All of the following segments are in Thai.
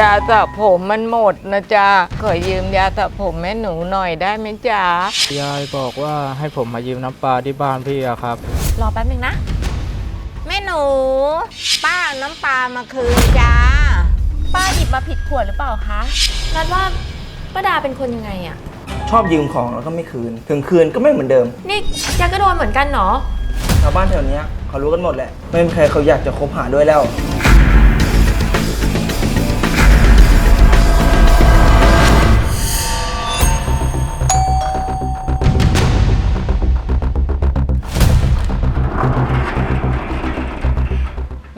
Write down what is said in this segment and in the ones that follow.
ยาสระผมมันหมดนะจ๊ะขอยืมยาสระผมแม่หนูหน่อยได้ไหมจ๊ะยายบอกว่าให้ผมมายืมน้ำปลาที่บ้านพี่อะครับ รอแป๊บนึงนะ แม่หนู ป้าเอาน้ำปลามาคืนจ้า ป้าหยิบมาผิดขวดหรือเปล่าคะ นัดว่าป้าดาเป็นคนยังไงอะชอบยืมของแล้วก็ไม่คืน ถึงคืนก็ไม่เหมือนเดิม นี่แกก็โดนเหมือนกันเนาะชาวบ้านแถวเนี้ยเขารู้กันหมดแหละ ไม่มีใครเขาอยากจะคบหาด้วยแล้ว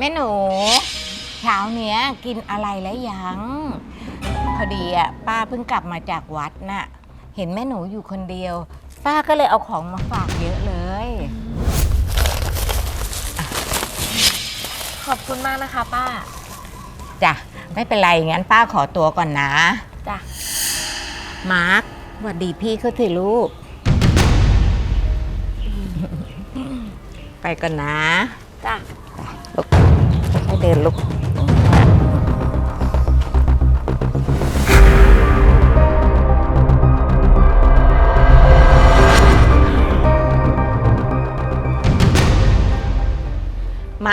ม่หนูเช้าเนี้ยกินอะไรแล้วยัง พอดีอะป้าเพิ่งกลับมาจากวัดน่ะ เห็นแม่หนูอยู่คนเดียว ป้าก็เลยเอาของมาฝากเยอะเลย ขอบคุณมากนะคะ ป้าจ้ะ ไม่เป็นไร งั้นป้าขอตัวก่อนนะ จ้ะ มาร์คสวัสดีพี่เขาสิลูก ไปก่อนนะ จ้ะให้ เดินลุกม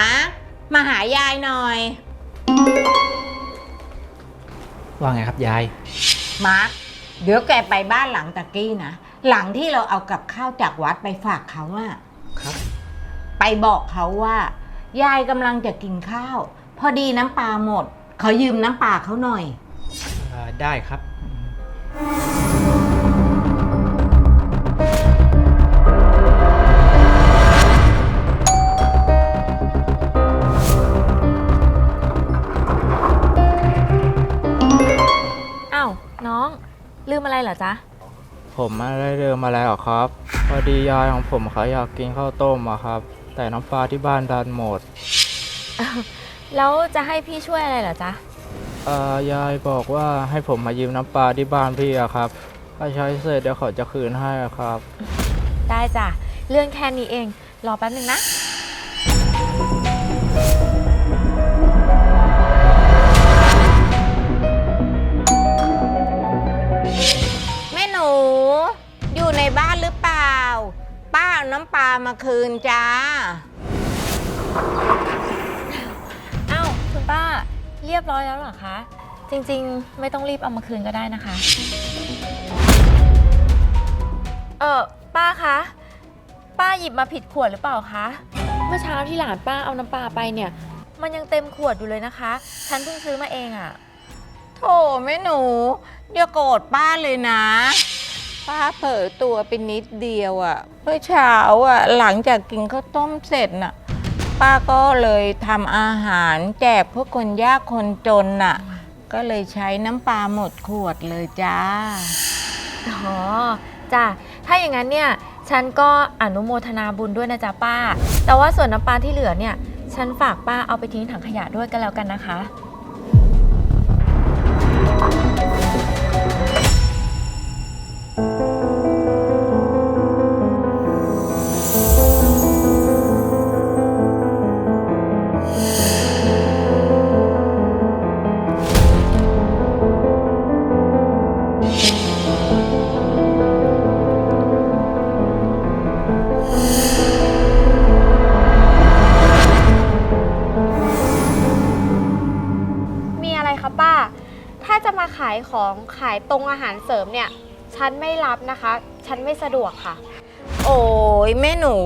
าร์คมาหายายหน่อย ว่าไงครับยาย มาร์คเดี๋ยวแกไปบ้านหลังตะกี้นะ หลังที่เราเอากับข้าวจากวัดไปฝากเขาอะครับ ไปบอกเขาว่า ยายกำลังจะกินข้าว พอดีน้ำปลาหมด ขอยืมน้ำปลาเขาหน่อยได้ครับ อ้าวน้องลืมอะไรเหรอจ๊ะ ผมไม่ได้เดิมอะไรหรอกครับ พอดียายของผมเขาอยากกินข้าวต้มอะครับ แต่น้ำปลาที่บ้านดันหมด แล้วจะให้พี่ช่วยอะไรเหรอจ๊ะ เอ่อยายบอกว่าให้ผมมายืมน้ำปลาที่บ้านพี่อะครับ ถ้าใช้เสร็จเดี๋ยวเขาจะคืนให้อะครับ ได้จ้ะ เรื่องแค่นี้เอง รอแป๊บนึงนะ เอาน้ำปลามาคืนจ้า อ้าวคุณป้าเรียบร้อยแล้วเหรอคะ จริงๆ ไม่ต้องรีบเอามาคืนก็ได้นะคะ เออป้าคะ ป้าหยิบมาผิดขวดหรือเปล่าคะ เมื่อเช้าที่หลานป้าเอาน้ำปลาไปเนี่ย มันยังเต็มขวดอยู่เลยนะคะ ฉันเพิ่งซื้อมาเองอะ่ะ โถแม่หนูอย่าโกรธป้าเลยนะ ป้าเผลอตัวไปนิดเดียวอะ่ะเมื่อเช้าอะ่ะหลังจากกินข้าวต้มเสร็จน่ะ ป้าก็เลยทำอาหารแจกพวกคนยากคนจนน่ะ ก็เลยใช้น้ำปลาหมดขวดเลยจ้า อ๋อจ้ะถ้าอย่างนั้นเนี่ย ฉันก็อนุโมทนาบุญด้วยนะจ๊ะป้า แต่ว่าส่วนน้ำปลาที่เหลือเนี่ย ฉันฝากป้าเอาไปทิ้งถังขยะด้วยกันแล้วกันนะคะ สะดวกค่ะ โอ้ยแม่หนู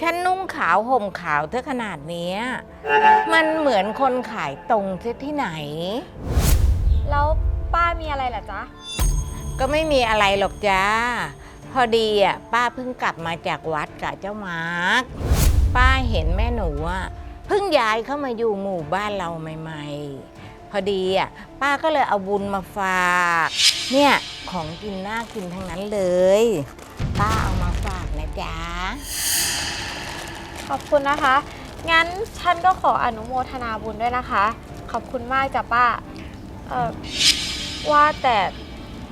ฉันนุ่งขาวห่มขาวเท่าขนาดเนี้ยมันเหมือนคนขายตรงเสียที่ไหน แล้วป้ามีอะไรเหรอจ๊ะ ก็ไม่มีอะไรหรอกจ้า พอดีอะป้าเพิ่งกลับมาจากวัดกับเจ้ามาร์คป้าเห็นแม่หนูอะเพิ่งย้ายเข้ามาอยู่หมู่บ้านเราใหม่ ๆ พอดีอะป้าก็เลยเอาบุญมาฝาก เนี่ย ของกินน่ากินทั้งนั้นเลย ป้าเอามาฝากนะจ๊ะ ขอบคุณนะคะ งั้นฉันก็ขออนุโมทนาบุญด้วยนะคะ ขอบคุณมากจ้ะป้า เออว่าแต่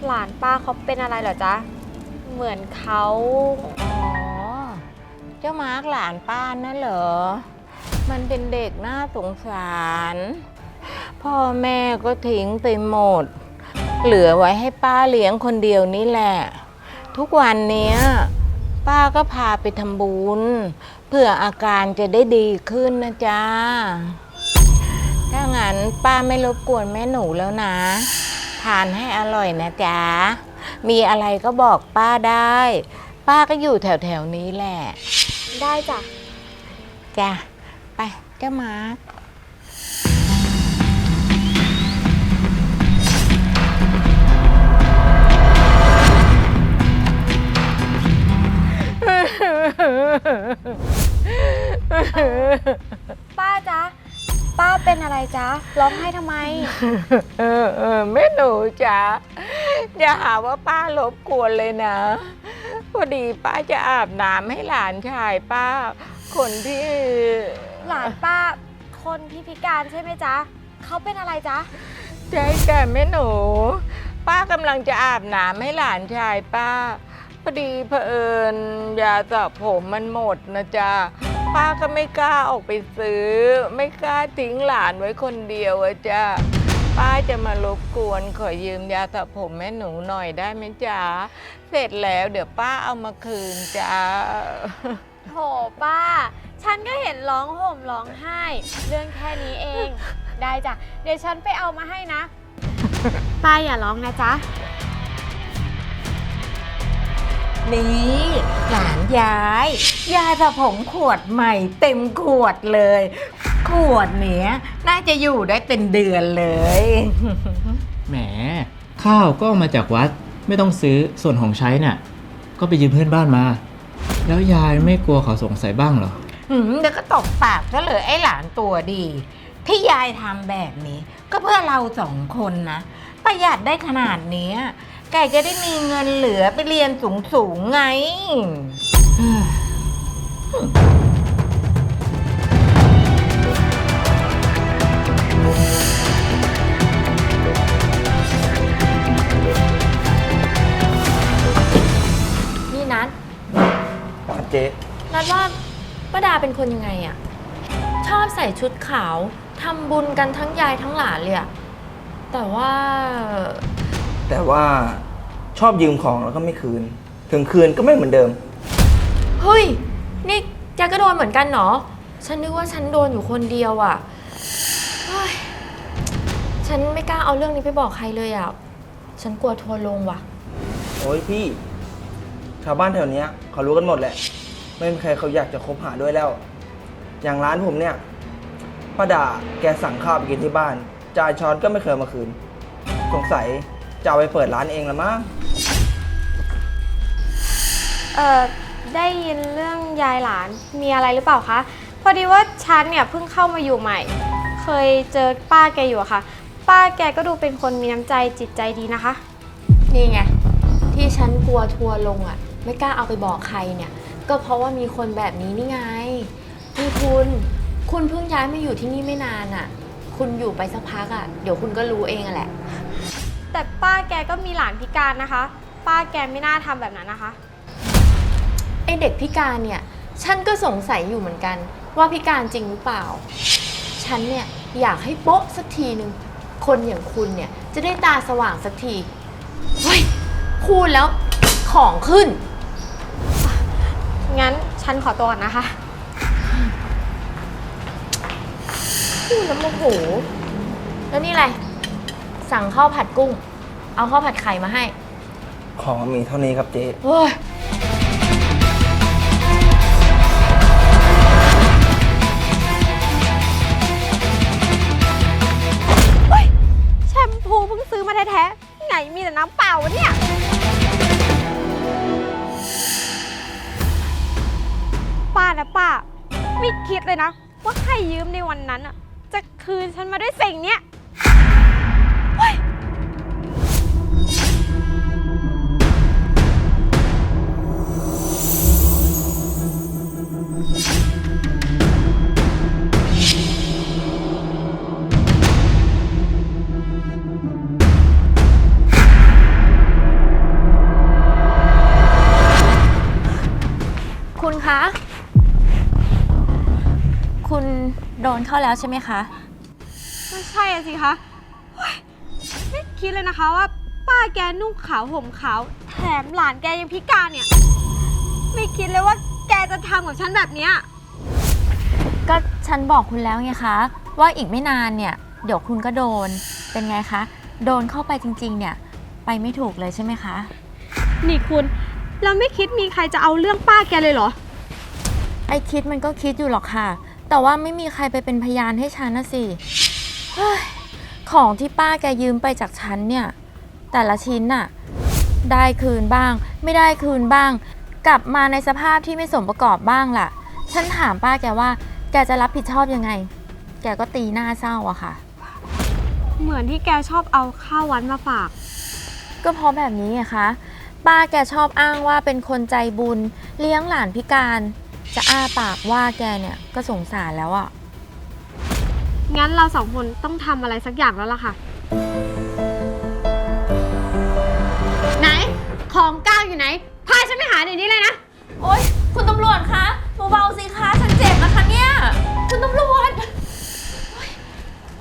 หลานป้าเขาเป็นอะไรเหรอจ๊ะ เหมือนเขาอ๋อ เจ้ามาร์กหลานป้านั่นเหรอ มันเป็นเด็กน่าสงสาร พ่อแม่ก็ทิ้งไปหมด เหลือไว้ให้ป้าเลี้ยงคนเดียวนี่แหละ ทุกวันเนี้ย ป้าก็พาไปทำบุญเพื่ออาการจะได้ดีขึ้นนะจ๊ะ ถ้างั้นป้าไม่รบกวนแม่หนูแล้วนะ ทานให้อร่อยนะจ๊ะ มีอะไรก็บอกป้าได้ ป้าก็อยู่แถวๆนี้แหละ ได้จ้ะ จ้ะ ไปเจ้ามาร์ค เป็นอะไรจ๊ะ ร้องไห้ทำไม เออเออแม่หนูจ๋าอย่าหาว่าป้ารบกวนเลยนะพอดีป้าจะอาบน้ำให้หลานชายป้า คนที่หลานป้า คนที่พิการใช่ไหมจ๊ะ เขาเป็นอะไรจ๊ะ ใช่จ้ะแม่หนู ป้ากำลังจะอาบน้ำให้หลานชายป้า พอดีเผอิญยาสระผมมันหมดนะจ๊ะ ป้าก็ไม่กล้าออกไปซื้อ ไม่กล้าทิ้งหลานไว้คนเดียวอะจ้ะป้าจะมารบกวนขอยืมยาสระผมแม่หนูหน่อยได้ไหมจ๊ะ เสร็จแล้วเดี๋ยวป้าเอามาคืนจ้ะโถป้า ฉันก็เห็นร้องห่มร้องไห้ เรื่องแค่นี้เอง ได้จ้ะ เดี๋ยวฉันไปเอามาให้นะ ป้าอย่าร้องนะจ๊ะ นี่หลานยาย ยาสระผมขวดใหม่เต็มขวดเลย ขวดเนี้ยน่าจะอยู่ได้เป็นเดือนเลย แหม ข้าวก็เอามาจากวัดไม่ต้องซื้อส่วนของใช้น่ะ ก็ไปยืมเพื่อนบ้านมา แล้วยายไม่กลัวเขาสงสัยบ้างเหรอ หืมเดี๋ยวก็ตกปากซะเลยไอ้หลานตัวดี ที่ยายทำแบบนี้ ก็เพื่อเราสองคนนะ ประหยัดได้ขนาดเนี้ย แกจะได้มีเงินเหลือไปเรียนสูงๆไง นี่นัดครับเจ๊นัดว่าป้าดาเป็นคนยังไงอะชอบใส่ชุดขาวทำบุญกันทั้งยายทั้งหลานเลยอะแต่ว่า แต่ว่าชอบยืมของแล้วก็ไม่คืน ถึงคืนก็ไม่เหมือนเดิม เฮ้ย นี่แกก็โดนเหมือนกันเนาะฉันนึกว่าฉันโดนอยู่คนเดียวอะเฮ้ยฉันไม่กล้าเอาเรื่องนี้ไปบอกใครเลยอะฉันกลัวทัวร์ลงว่ะ โอ้ยพี่ ชาวบ้านแถวเนี้ยเขารู้กันหมดแหละ ไม่มีใครเขาอยากจะคบหาด้วยแล้ว อย่างร้านผมเนี่ยป้าด่าแกสั่งข้าวไปกินที่บ้าน จ่ายช้อนก็ไม่เคยเอามาคืน สงสัย จะเอาไปเปิดร้านเองละมั้งเอ่อได้ยินเรื่องยายหลานมีอะไรหรือเปล่าคะพอดีว่าฉันเนี่ยเพิ่งเข้ามาอยู่ใหม่ เคยเจอป้าแกอยู่อะค่ะ ป้าแกก็ดูเป็นคนมีน้ำใจจิตใจดีนะคะ นี่ไง ที่ฉันกลัวทัวร์ลงอะไม่กล้าเอาไปบอกใครเนี่ย ก็เพราะว่ามีคนแบบนี้นี่ไงนี่คุณ คุณเพิ่งย้ายมาอยู่ที่นี่ไม่นานอะคุณอยู่ไปสักพักอะเดี๋ยวคุณก็รู้เองอะแหละ แต่ป้าแกก็มีหลานพิการนะคะ ป้าแกไม่น่าทำแบบนั้นนะคะ ไอเด็กพิการเนี่ย ฉันก็สงสัยอยู่เหมือนกัน ว่าพิการจริงหรือเปล่า ฉันเนี่ยอยากให้โป๊ะสักทีหนึ่งคนอย่างคุณเนี่ยจะได้ตาสว่างสักทีเฮ้ยพูดแล้วของขึ้น งั้นฉันขอตัวก่อนนะคะพูดแล้วโมโห แล้วนี่อะไร สั่งข้าวผัดกุ้ง เอาข้าวผัดไข่มาให้ ของมีเท่านี้ครับเจ๊เฮ้ยแชมพูเพิ่งซื้อมาแท้ๆ ไหนมีแต่น้ำเปล่าวะเนี่ย ป้านะป้า ไม่คิดเลยนะ ว่าให้ยืมในวันนั้นอะจะคืนฉันมาด้วยสิ่งเนี้ย เข้าแล้วใช่ไหมคะ ไม่ใช่อะสิคะเฮ้ยไม่คิดเลยนะคะว่า ป้าแกนุ่งขาวห่มขาว แถมหลานแกยังพิการเนี่ย ไม่คิดเลยว่าแกจะทำกับฉันแบบเนี้ย ก็ฉันบอกคุณแล้วไงคะ ว่าอีกไม่นานเนี่ย เดี๋ยวคุณก็โดนเป็นไงคะ โดนเข้าไปจริงๆ เนี่ย ไปไม่ถูกเลยใช่ไหมคะ นี่คุณ เราไม่คิดมีใครจะเอาเรื่องป้าแกเลยเหรอ ไอคิดมันก็คิดอยู่หรอกค่ะ แต่ว่าไม่มีใครไปเป็นพยานให้ฉันนะสิเฮ้ยของที่ป้าแกยืมไปจากฉันเนี่ย แต่ละชิ้นน่ะ ได้คืนบ้าง ไม่ได้คืนบ้าง กลับมาในสภาพที่ไม่สมประกอบบ้างล่ะ ฉันถามป้าแกว่าแกจะรับผิดชอบยังไง แกก็ตีหน้าเศร้าอะค่ะ เหมือนที่แกชอบเอาข้าววันมาฝาก ก็เพราะแบบนี้ไงคะ ป้าแกชอบอ้างว่าเป็นคนใจบุญ เลี้ยงหลานพิการ จะอ้าปากว่าแกเนี่ยก็สงสารแล้วอะงั้นเราสองคนต้องทำอะไรสักอย่างแล้วล่ะค่ะ ไหน ของกลางอยู่ไหน พาฉันไปหาเดี๋ยวนี้เลยนะ โอ๊ย คุณตำรวจคะเบาๆสิคะ ฉันเจ็บนะคะเนี่ย คุณตำรวจโอ๊ย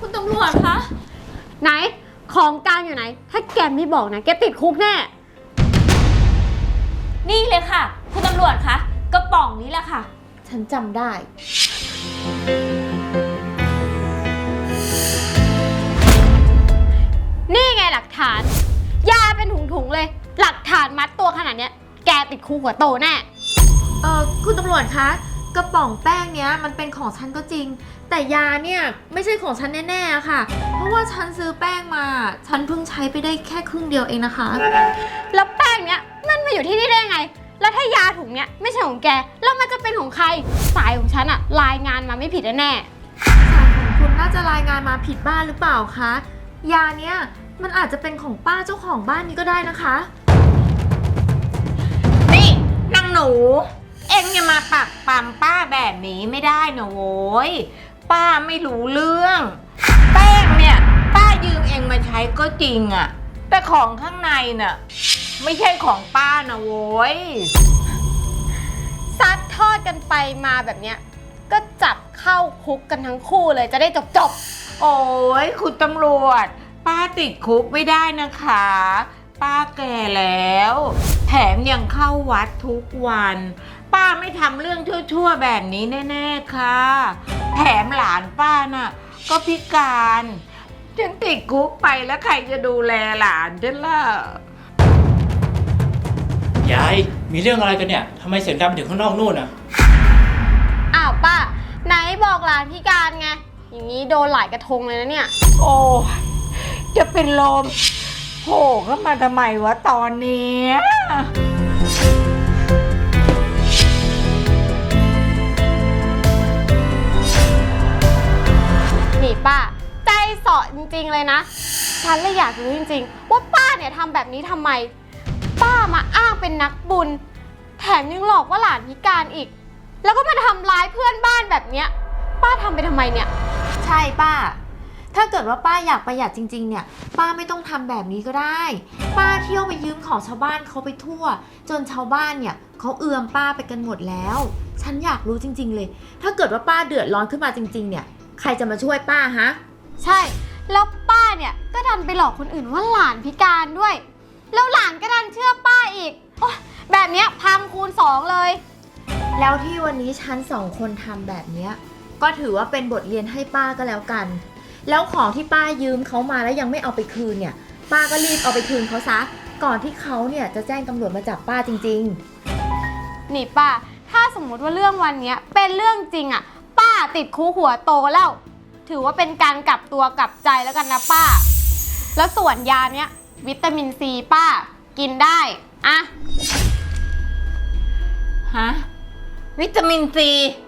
คุณตำรวจคะ ไหน ของกลางอยู่ไหน ถ้าแกไม่บอกนะ แกติดคุกแน่ นี่เลยค่ะ คุณตำรวจคะกระป๋องนี้แหละค่ะ ฉันจำได้ นี่ไงหลักฐาน ยาเป็นถุงๆเลย หลักฐานมัดตัวขนาดเนี้ย แกติดคุกหัวโตแน่ เออคุณตำรวจคะ กระป๋องแป้งเนี้ยมันเป็นของฉันก็จริง แต่ยาเนี่ยไม่ใช่ของฉันแน่ๆอะค่ะ เพราะว่าฉันซื้อแป้งมา ฉันเพิ่งใช้ไปได้แค่ครึ่งเดียวเองนะคะ แล้วแป้งเนี้ยมันมาอยู่ที่ ถ้ายาถุงเนี้ยไม่ใช่ของแก แล้วมันจะเป็นของใคร สายของฉันอะรายงานมาไม่ผิดแน่สายของคุณน่าจะรายงานมาผิดบ้านหรือเปล่าคะ ยาเนี้ยมันอาจจะเป็นของป้าเจ้าของบ้านนี้ก็ได้นะคะ นี่นางหนู เอ็งอย่ามาปักปั๊มป้าแบบนี้ไม่ได้นะโว้ย ป้าไม่รู้เรื่อง แป้งเนี่ย ป้ายืมเอ็งมาใช้ก็จริงอะแต่ของข้างในน่ะ ไม่ใช่ของป้านะโว้ยๆซัดทอด กันไปมาแบบเนี้ยก็จับเข้าคุกกันทั้งคู่เลยจะได้จบจบโอ้ยคุณตำรวจ ป้าติดคุกไม่ได้นะคะ ป้าแก่แล้ว แถมยังเข้าวัดทุกวัน ป้าไม่ทำเรื่องชั่วๆแบบนี้แน่ๆค่ะ แถมหลานป้าน่ะ ก็พิการฉันติดคุกไปแล้วใครจะดูแลหลานฉันล่ะ ยาย มีเรื่องอะไรกันเนี่ยทำไมเสียงดังไปถึงข้างนอกนู่นอะๆอ้าวป้าไหนบอกหลานพิการไง อย่างนี้โดนหลายกระทงเลยนะเนี่ย โอ้ยจะเป็นลมโผล่เข้ามาทำไมวะตอนเนี้ยนี่ป้า ใจเสาะจริงๆเลยนะ ฉันเลยอยากรู้จริงๆ ว่าป้าเนี่ยทำแบบนี้ทำไม ป้ามาอ้างเป็นนักบุญ แถมยังหลอกว่าหลานพิการอีก แล้วก็มาทำร้ายเพื่อนบ้านแบบเนี้ย ป้าทำไปทำไมเนี่ย ใช่ป้า ถ้าเกิดว่าป้าอยากประหยัดจริง ๆ เนี่ย ป้าไม่ต้องทำแบบนี้ก็ได้ ป้าเที่ยวไปยืมของชาวบ้านเขาไปทั่ว จนชาวบ้านเนี่ยเขาเอือมป้าไปกันหมดแล้ว ฉันอยากรู้จริง ๆ เลย ถ้าเกิดว่าป้าเดือดร้อนขึ้นมาจริง ๆ เนี่ย ใครจะมาช่วยป้าฮะ ใช่ แล้วป้าเนี่ยก็ดันไปหลอกคนอื่นว่าหลานพิการด้วย แล้วหลานก็ดันเชื่อป้าอีกโอ๊ยแบบเนี้ยพังคูณสองเลย แล้วที่วันนี้ฉันสองคนทำแบบเนี้ยก็ถือว่าเป็นบทเรียนให้ป้าก็แล้วกัน แล้วของที่ป้ายืมเขามาแล้วยังไม่เอาไปคืนเนี่ย ป้าก็รีบเอาไปคืนเขาซะ ก่อนที่เขาเนี่ยจะแจ้งตำรวจมาจับป้าจริงๆนี่ป้า ถ้าสมมุติว่าเรื่องวันเนี้ยเป็นเรื่องจริงอะป้าติดคุกหัวโตแล้ว ถือว่าเป็นการกลับตัวกลับใจแล้วกันนะป้า แล้วส่วนยาเนี้ย วิตามินซีป้า กินได้อะ ฮะ วิตามินซีใ